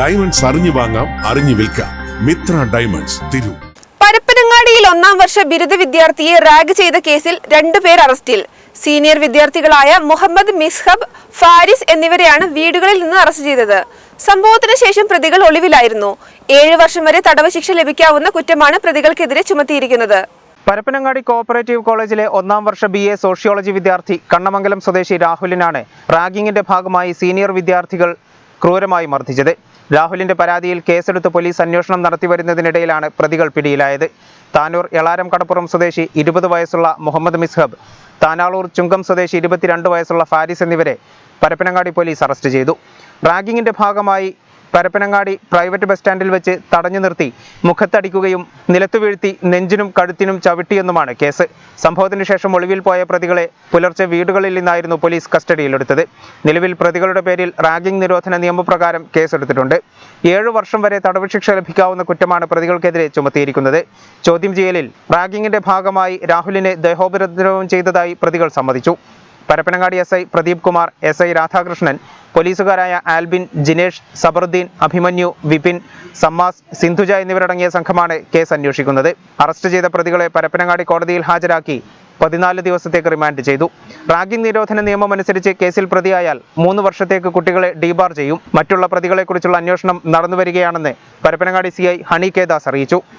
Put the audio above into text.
Diamonds അറിഞ്ഞു വാങ്ങാം അറിഞ്ഞു വിൽക്കാം. മിത്ര ഡയമണ്ട്സ് തിരു. പരപ്പനങ്ങാടിയിൽ ഒന്നാം വർഷ ബിരുദ വിദ്യാർത്ഥിയെ റാഗ് ചെയ്ത കേസിൽ രണ്ടുപേർ അറസ്റ്റിൽ. സീനിയർ വിദ്യാർത്ഥികളായ മുഹമ്മദ് മിസ്ഹബ് ഫാരിസ് എന്നിവരെയാണ് വീടുകളിൽ നിന്ന് അറസ്റ്റ് ചെയ്തത്. സംഭവത്തിന് ശേഷം പ്രതികൾ ഒളിവിലായിരുന്നു. ഏഴു വർഷം വരെ തടവ് ശിക്ഷ ലഭിക്കാവുന്ന കുറ്റമാണ് പ്രതികൾക്കെതിരെ ചുമത്തിയിരിക്കുന്നത്. പരപ്പനങ്ങാടി കോഓപ്പറേറ്റീവ് കോളേജിലെ ഒന്നാം വർഷ ബി എ സോഷ്യോളജി വിദ്യാർത്ഥി കണ്ണമംഗലം സ്വദേശി രാഹുലിനാണ് റാഗിങ്ങിന്റെ ഭാഗമായി സീനിയർ വിദ്യാർത്ഥികൾ ക്രൂരമായി മർദ്ദിച്ചത്. രാഹുലിന്റെ പരാതിയിൽ കേസെടുത്ത് പോലീസ് അന്വേഷണം നടത്തിവരുന്നതിനിടയിലാണ് പ്രതികൾ പിടിയിലായത്. താനൂർ എളാരം കടപ്പുറം സ്വദേശി ഇരുപത് വയസ്സുള്ള മുഹമ്മദ് മിസ്ഹബ് താനാളൂർ ചുങ്കം സ്വദേശി ഇരുപത്തിരണ്ട് വയസ്സുള്ള ഫാരിസ് എന്നിവരെ പരപ്പനങ്ങാടി പോലീസ് അറസ്റ്റ് ചെയ്തു. റാഗിങ്ങിന്റെ ഭാഗമായി പരപ്പനങ്ങാടി പ്രൈവറ്റ് ബസ് സ്റ്റാൻഡിൽ വെച്ച് തടഞ്ഞു നിർത്തി മുഖത്തടിക്കുകയും നിലത്തു വീഴ്ത്തി നെഞ്ചിനും കഴുത്തിനും ചവിട്ടിയെന്നുമാണ് കേസ്. സംഭവത്തിന് ശേഷം ഒളിവിൽ പോയ പ്രതികളെ പുലർച്ചെ വീടുകളിൽ നിന്നായിരുന്നു പോലീസ് കസ്റ്റഡിയിലെടുത്തത്. നിലവിൽ പ്രതികളുടെ പേരിൽ റാഗിംഗ് നിരോധന നിയമപ്രകാരം കേസെടുത്തിട്ടുണ്ട്. ഏഴു വർഷം വരെ തടവ് ശിക്ഷ ലഭിക്കാവുന്ന കുറ്റമാണ് പ്രതികൾക്കെതിരെ ചുമത്തിയിരിക്കുന്നത്. ചോദ്യം ചെയ്യലിൽ റാഗിങ്ങിന്റെ ഭാഗമായി രാഹുലിനെ ദേഹോപദ്രവം ചെയ്തതായി പ്രതികൾ സമ്മതിച്ചു. Parappanangadi S I Pradeep Kumar S I Radhakrishnan പോലീസുകാരായ Albin Jinesh Sabaruddeen Abhimanyu Vipin Sammas Sindhuja എന്നിവരടങ്ങിയ സംഘമാണ് കേസ് അന്വേഷിക്കുന്നത്. അറസ്റ്റ് ചെയ്ത പ്രതികളെ പരപ്പനങ്ങാടി കോടതിയിൽ ഹാജരാക്കി പതിനാല് ദിവസത്തേക്ക് റിമാൻഡ് ചെയ്തു. റാഗിംഗ് നിരോധന നിയമം അനുസരിച്ച് കേസിൽ പ്രതിയായാൽ മൂന്ന് വർഷത്തേക്ക് കുട്ടികളെ ഡീബാർ ചെയ്യും. മറ്റുള്ള പ്രതികളെക്കുറിച്ചുള്ള അന്വേഷണം നടന്നുവരികയാണെന്ന് Parappanangadi C I Honey K Das അറിയിച്ചു.